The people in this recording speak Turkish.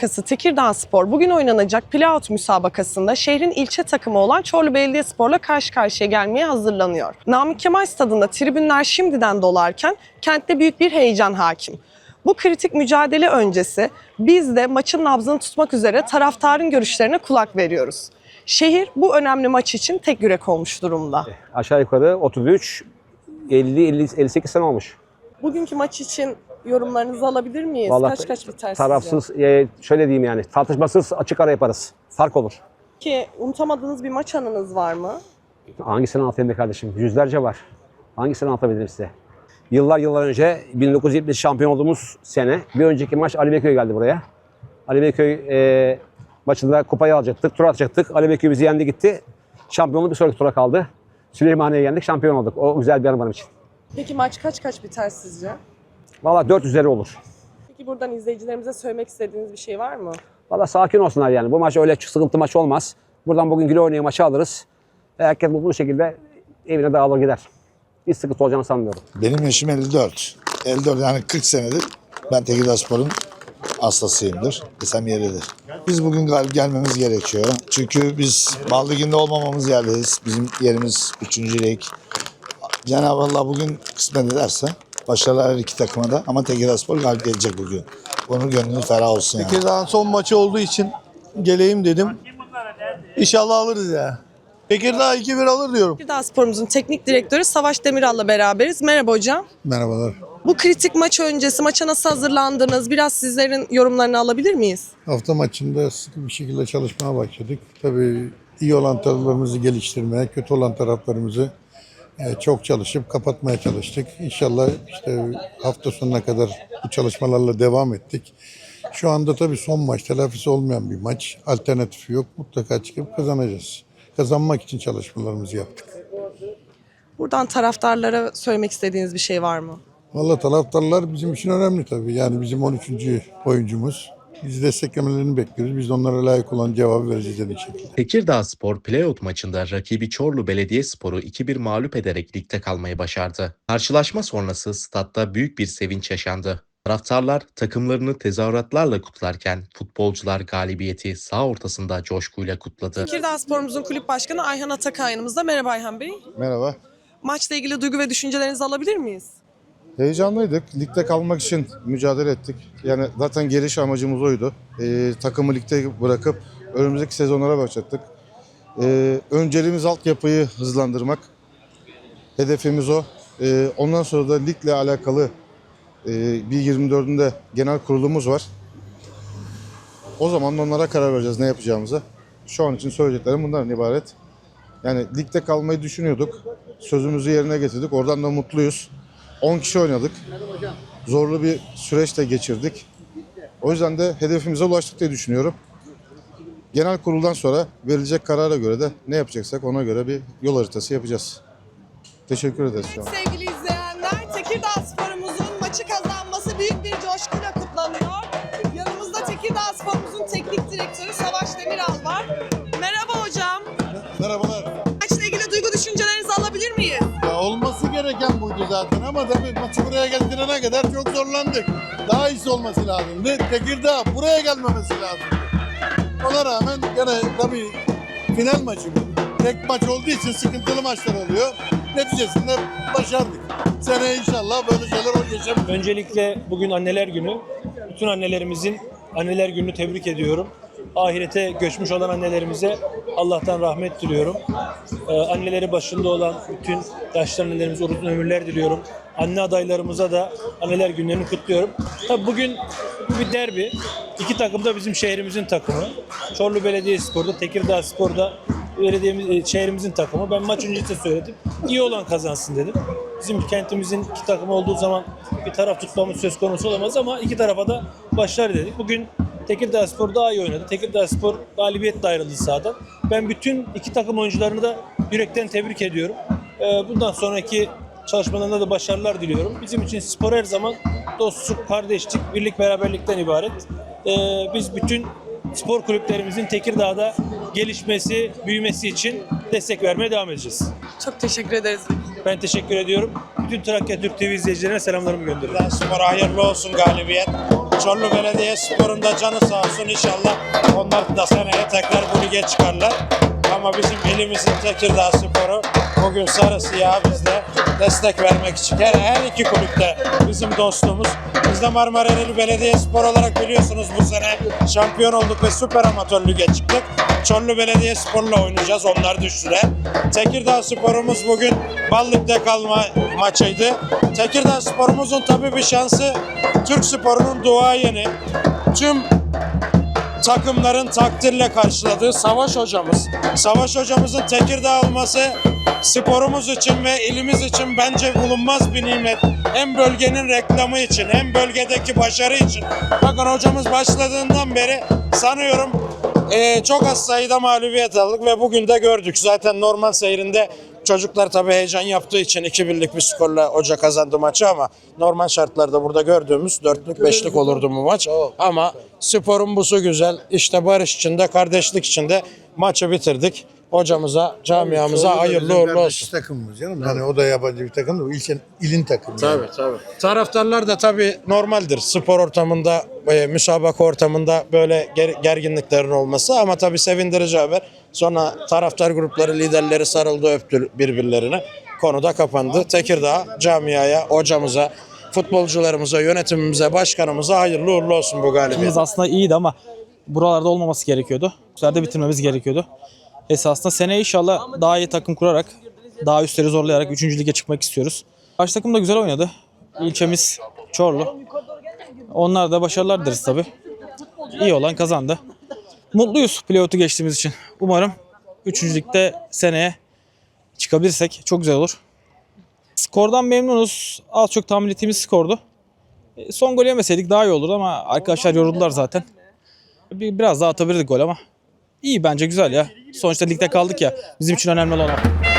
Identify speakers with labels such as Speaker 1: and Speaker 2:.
Speaker 1: müsabakası Tekirdağ Spor bugün oynanacak playout müsabakasında şehrin ilçe takımı olan Çorlu Belediyespor'la karşı karşıya gelmeye hazırlanıyor. Namık Kemal Stadı'nda tribünler şimdiden dolarken kentte büyük bir heyecan hakim. Bu kritik mücadele öncesi biz de maçın nabzını tutmak üzere taraftarın görüşlerine kulak veriyoruz. Şehir bu önemli maç için tek yürek olmuş durumda.
Speaker 2: Aşağı yukarı 33, 50, 50 58 sene olmuş.
Speaker 1: Bugünkü maç için yorumlarınızı alabilir miyiz?
Speaker 2: Vallahi
Speaker 1: kaç kaç biter sizce?
Speaker 2: Tarafsız, e, şöyle diyeyim yani tartışmasız açık ara yaparız. Fark olur.
Speaker 1: Ki unutamadığınız bir maç anınız var mı?
Speaker 2: Hangisini anlatayım be kardeşim? Yüzlerce var. Hangisini anlatabilirim size? Yıllar yıllar önce 1970 şampiyon olduğumuz sene bir önceki maç Ali Beyköy geldi buraya. Ali Beyköy e, maçında kupayı alacaktık, tur atacaktık. Ali Beyköy bizi yendi gitti. Şampiyonluk bir sonraki tura kaldı. Süleymaniye'ye yendik, şampiyon olduk. O güzel bir anı benim için.
Speaker 1: Peki maç kaç kaç biter sizce?
Speaker 2: Valla 4 üzeri olur.
Speaker 1: Peki buradan izleyicilerimize söylemek istediğiniz bir şey var mı?
Speaker 2: Valla sakin olsunlar yani. Bu maç öyle sıkıntı maç olmaz. Buradan bugün güle oynaya maçı alırız. Ve herkes mutlu bir şekilde evine dağılır gider. Hiç sıkıntı olacağını sanmıyorum.
Speaker 3: Benim yaşım 54. 54 yani 40 senedir ben Tekirdağspor'un hastasıyımdır. Desem yeridir. Biz bugün galip gelmemiz gerekiyor. Çünkü biz Bal Ligi'nde olmamamız yerdeyiz. Bizim yerimiz 3. lig. Cenab-ı Allah bugün kısmet ederse başarılar her iki takıma da ama Tekirdağspor galip gelecek bugün. Onun gönlünü ferah olsun yani.
Speaker 4: Tekirdağ'ın son maçı olduğu için geleyim dedim. İnşallah alırız ya. Tekirdağ 2-1 alır diyorum.
Speaker 1: Tekirdağ Spor'umuzun teknik direktörü Savaş Demiral'la beraberiz. Merhaba hocam.
Speaker 5: Merhabalar.
Speaker 1: Bu kritik maç öncesi maça nasıl hazırlandınız? Biraz sizlerin yorumlarını alabilir miyiz?
Speaker 5: Hafta maçında sıkı bir şekilde çalışmaya başladık. Tabii iyi olan taraflarımızı geliştirmeye, kötü olan taraflarımızı e, çok çalışıp kapatmaya çalıştık. İnşallah işte hafta sonuna kadar bu çalışmalarla devam ettik. Şu anda tabii son maç, telafisi olmayan bir maç. Alternatifi yok. Mutlaka çıkıp kazanacağız. Kazanmak için çalışmalarımızı yaptık.
Speaker 1: Buradan taraftarlara söylemek istediğiniz bir şey var mı?
Speaker 5: Valla taraftarlar bizim için önemli tabii. Yani bizim 13. oyuncumuz. Biz desteklemelerini bekliyoruz. Biz de onlara layık olan cevabı vereceğiz en şekilde.
Speaker 6: Tekirdağ Spor playout maçında rakibi Çorlu Belediyespor'u 2-1 mağlup ederek ligde kalmayı başardı. Karşılaşma sonrası statta büyük bir sevinç yaşandı. Taraftarlar takımlarını tezahüratlarla kutlarken futbolcular galibiyeti sağ ortasında coşkuyla kutladı.
Speaker 1: Tekirdağ Spor'umuzun kulüp başkanı Ayhan yanımızda. Merhaba Ayhan Bey.
Speaker 7: Merhaba.
Speaker 1: Maçla ilgili duygu ve düşüncelerinizi alabilir miyiz?
Speaker 7: Heyecanlıydık. Ligde kalmak için mücadele ettik. Yani zaten geliş amacımız oydu. Ee, takımı ligde bırakıp önümüzdeki sezonlara başlattık. Ee, önceliğimiz altyapıyı hızlandırmak. Hedefimiz o. Ee, ondan sonra da ligle alakalı e, bir 24'ünde genel kurulumuz var. O zaman onlara karar vereceğiz ne yapacağımızı. Şu an için söyleyeceklerim bundan ibaret. Yani ligde kalmayı düşünüyorduk. Sözümüzü yerine getirdik. Oradan da mutluyuz. 10 kişi oynadık. Zorlu bir süreçte geçirdik. O yüzden de hedefimize ulaştık diye düşünüyorum. Genel kuruldan sonra verilecek karara göre de ne yapacaksak ona göre bir yol haritası yapacağız. Teşekkür ederiz şu an.
Speaker 1: Sevgili izleyenler, Tekirdağ Spor'umuzun maçı kazanması büyük bir coşkuyla kutlanıyor. Yanımızda Tekirdağ Spor'umuzun teknik direktörü Savaş Demiral var.
Speaker 4: Zaten ama tabii maçı buraya getirene kadar çok zorlandık. Daha iyisi olması lazımdı. Tekirdağ buraya gelmemesi lazım. Ona rağmen gene tabii final maçı bu. Tek maç olduğu için sıkıntılı maçlar oluyor. Neticesinde başardık. Seneye inşallah böyle şeyler yaşamayacağız.
Speaker 8: Öncelikle bugün anneler günü. Bütün annelerimizin anneler gününü tebrik ediyorum. Ahirete göçmüş olan annelerimize Allah'tan rahmet diliyorum. Ee, anneleri başında olan bütün yaşlı annelerimize uzun ömürler diliyorum. Anne adaylarımıza da anneler günlerini kutluyorum. Tabii bugün bu bir derbi. İki takım da bizim şehrimizin takımı. Çorlu Belediyespor'da, Tekirdağ Spor'da belediyemiz, e, şehrimizin takımı. Ben maç öncesi söyledim. İyi olan kazansın dedim. Bizim kentimizin iki takım olduğu zaman bir taraf tutmamız söz konusu olamaz ama iki tarafa da başlar dedik. Bugün Tekirdağ Spor daha iyi oynadı. Tekirdağ Spor galibiyetle ayrıldı sahadan. Ben bütün iki takım oyuncularını da yürekten tebrik ediyorum. Ee, Bundan sonraki çalışmalarında da başarılar diliyorum. Bizim için spor her zaman dostluk, kardeşlik, birlik, beraberlikten ibaret. Ee, Biz bütün spor kulüplerimizin Tekirdağ'da gelişmesi, büyümesi için destek vermeye devam edeceğiz.
Speaker 1: Çok teşekkür ederiz.
Speaker 8: Ben teşekkür ediyorum. Bütün Trakya Türk TV izleyicilerine selamlarımı gönderiyorum.
Speaker 9: Spor hayırlı olsun galibiyet. Çorlu Belediye Spor'un da canı sağ olsun inşallah onlar da seneye tekrar bu lige çıkarlar. Ama bizim ilimizin Tekirdağ Sporu bugün sarı siyah bizde destek vermek için her, her iki kulüpte bizim dostumuz. Biz de Marmara Ereğli Belediye Spor olarak biliyorsunuz bu sene şampiyon olduk ve süper amatör lige çıktık. Çorlu Belediye Spor'la oynayacağız onlar düştüler. Tekirdağ Spor'umuz bugün Ballık'ta kalma maçıydı. Tekirdağ Spor'umuzun tabii bir şansı Türk Spor'unun duayeni. Tüm takımların takdirle karşıladığı Savaş hocamız. Savaş hocamızın Tekirdağ olması sporumuz için ve ilimiz için bence bulunmaz bir nimet. Hem bölgenin reklamı için hem bölgedeki başarı için. Bakın hocamız başladığından beri sanıyorum eee, çok az sayıda mağlubiyet aldık ve bugün de gördük. Zaten normal seyrinde Çocuklar tabii heyecan yaptığı için 2-1'lik bir skorla Hoca kazandı maçı ama normal şartlarda burada gördüğümüz 4'lük 5'lik olurdu bu maç. Ama sporun busu güzel. İşte barış içinde, kardeşlik içinde maçı bitirdik. Hocamıza, camiamıza hayırlı uğurlu olsun.
Speaker 5: takımımız canım. Yani o da yabancı bir takım da ilçen, ilin takımı. yani.
Speaker 9: tabii. Taraftarlar da tabii normaldir. Spor ortamında, e, müsabaka ortamında böyle ger- gerginliklerin olması ama tabii sevindirici haber. Sonra taraftar grupları liderleri sarıldı öptü birbirlerine. Konu da kapandı. Tekirdağ camiaya, hocamıza, futbolcularımıza, yönetimimize, başkanımıza hayırlı uğurlu olsun bu galibiyet.
Speaker 10: Aslında iyiydi ama buralarda olmaması gerekiyordu. Güzelde bitirmemiz gerekiyordu. Esasında seneye inşallah daha iyi takım kurarak, daha üstleri zorlayarak 3. lige çıkmak istiyoruz. Baş takım da güzel oynadı. İlçemiz Çorlu. Onlar da başarılar deriz tabii. İyi olan kazandı. Mutluyuz playout'u geçtiğimiz için. Umarım 3. ligde seneye çıkabilirsek çok güzel olur. Skordan memnunuz. Az çok tahmin ettiğimiz skordu. E, Son gol yemeseydik daha iyi olurdu ama arkadaşlar yoruldular zaten. Bir, biraz daha atabilirdik gol ama iyi bence güzel ya. Sonuçta ligde kaldık ya. Bizim için önemli olan o.